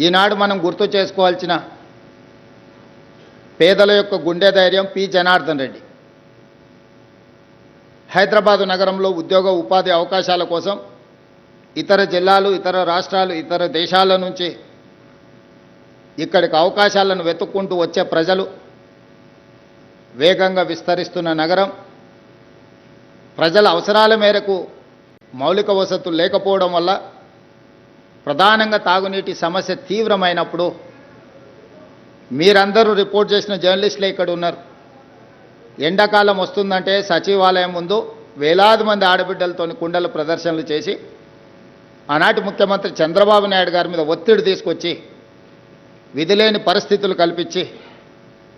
ఈనాడు మనం గుర్తు చేసుకోవాల్సిన పేదల యొక్క గుండె ధైర్యం పి. జనార్దన్ రెడ్డి. హైదరాబాదు నగరంలో ఉద్యోగ ఉపాధి అవకాశాల కోసం ఇతర జిల్లాలు ఇతర రాష్ట్రాలు ఇతర దేశాల నుంచి ఇక్కడికి అవకాశాలను వెతుక్కుంటూ వచ్చే ప్రజలు వేగంగా విస్తరిస్తున్న నగరం. ప్రజల అవసరాల మేరకు మౌలిక వసతులు లేకపోవడం వల్ల ప్రధానంగా తాగునీటి సమస్య తీవ్రమైనప్పుడు మీరందరూ రిపోర్ట్ చేసిన జర్నలిస్టులే ఇక్కడ ఉన్నారు. ఎండాకాలం వస్తుందంటే సచివాలయం ముందు వేలాది మంది ఆడబిడ్డలతో కుండలు ప్రదర్శనలు చేసి ఆనాటి ముఖ్యమంత్రి చంద్రబాబు నాయుడు గారి మీద ఒత్తిడి తీసుకొచ్చి విధిలేని పరిస్థితులు కల్పించి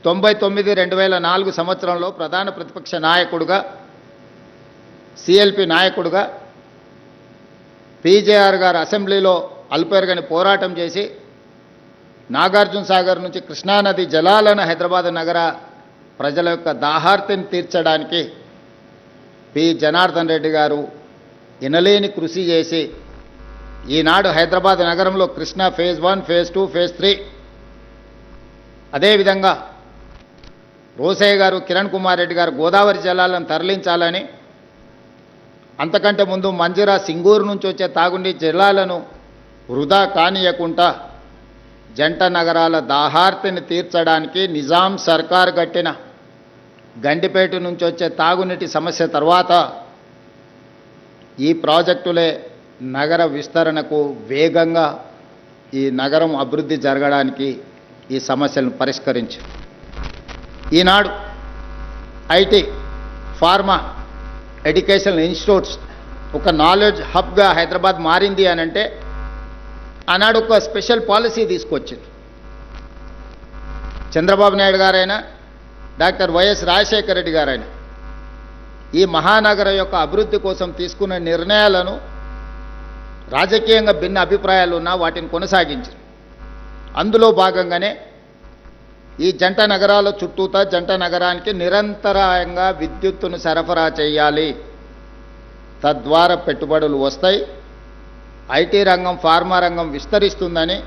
తొంభై తొమ్మిది రెండు వేల నాలుగు సంవత్సరంలో ప్రధాన ప్రతిపక్ష నాయకుడుగా సిఎల్పి నాయకుడుగా పీజేఆర్ గారు అసెంబ్లీలో అల్పేరుగని పోరాటం చేసి నాగార్జున సాగర్ నుంచి కృష్ణానది జలాలను హైదరాబాద్ నగర ప్రజల యొక్క దాహార్తిని తీర్చడానికి పి. జనార్దన్ రెడ్డి గారు ఇనలేని కృషి చేసి ఈనాడు హైదరాబాద్ నగరంలో Krishna phase one phase two phase three. అదేవిధంగా రోసయ్య గారు కిరణ్ కుమార్ రెడ్డి గారు గోదావరి జలాలను తరలించాలని అంతకంటే ముందు మంజిరా సింగూరు నుంచి వచ్చే తాగుండి జలాలను వృధా కానియకుండా జంట నగరాల దాహార్తిని తీర్చడానికి నిజాం సర్కార్ కట్టిన గండిపేట నుంచి వచ్చే తాగునీటి సమస్య తర్వాత ఈ ప్రాజెక్టులే నగర విస్తరణకు వేగంగా ఈ నగరం అభివృద్ధి జరగడానికి ఈ సమస్యలను పరిష్కరించి. ఈనాడు ఐటీ ఫార్మా ఎడ్యుకేషనల్ ఇన్స్టిట్యూట్స్ ఒక నాలెడ్జ్ హబ్గా హైదరాబాద్ మారింది అని అంటే ఆనాడు ఒక స్పెషల్ పాలసీ తీసుకొచ్చింది. చంద్రబాబు నాయుడు గారైనా డాక్టర్ వైఎస్ రాజశేఖర రెడ్డి గారైనా ఈ మహానగరం యొక్క అభివృద్ధి కోసం తీసుకున్న నిర్ణయాలను రాజకీయంగా భిన్న అభిప్రాయాలు ఉన్నా వాటిని కొనసాగించారు. అందులో భాగంగానే ఈ జంట నగరాల చుట్టూతా జంట నగరానికి నిరంతరాయంగా విద్యుత్తును సరఫరా చేయాలి. తద్వారా పెట్టుబడులు వస్తాయి. ఐటీ రంగం ఫార్మా రంగం విస్తరిస్తుందని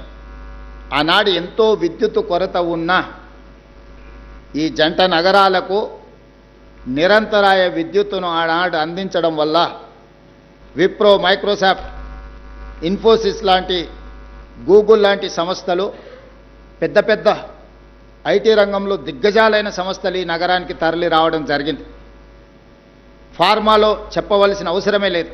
ఆనాడు ఎంతో విద్యుత్ కొరత ఉన్న ఈ జంట నగరాలకు నిరంతరాయ విద్యుత్తును ఆనాడు అందించడం వల్ల విప్రో మైక్రోసాఫ్ట్ ఇన్ఫోసిస్ లాంటి గూగుల్ లాంటి సంస్థలు పెద్ద పెద్ద ఐటీ రంగంలో దిగ్గజాలైన సంస్థలు ఈ నగరానికి తరలి రావడం జరిగింది. ఫార్మాలో చెప్పవలసిన అవసరమే లేదు.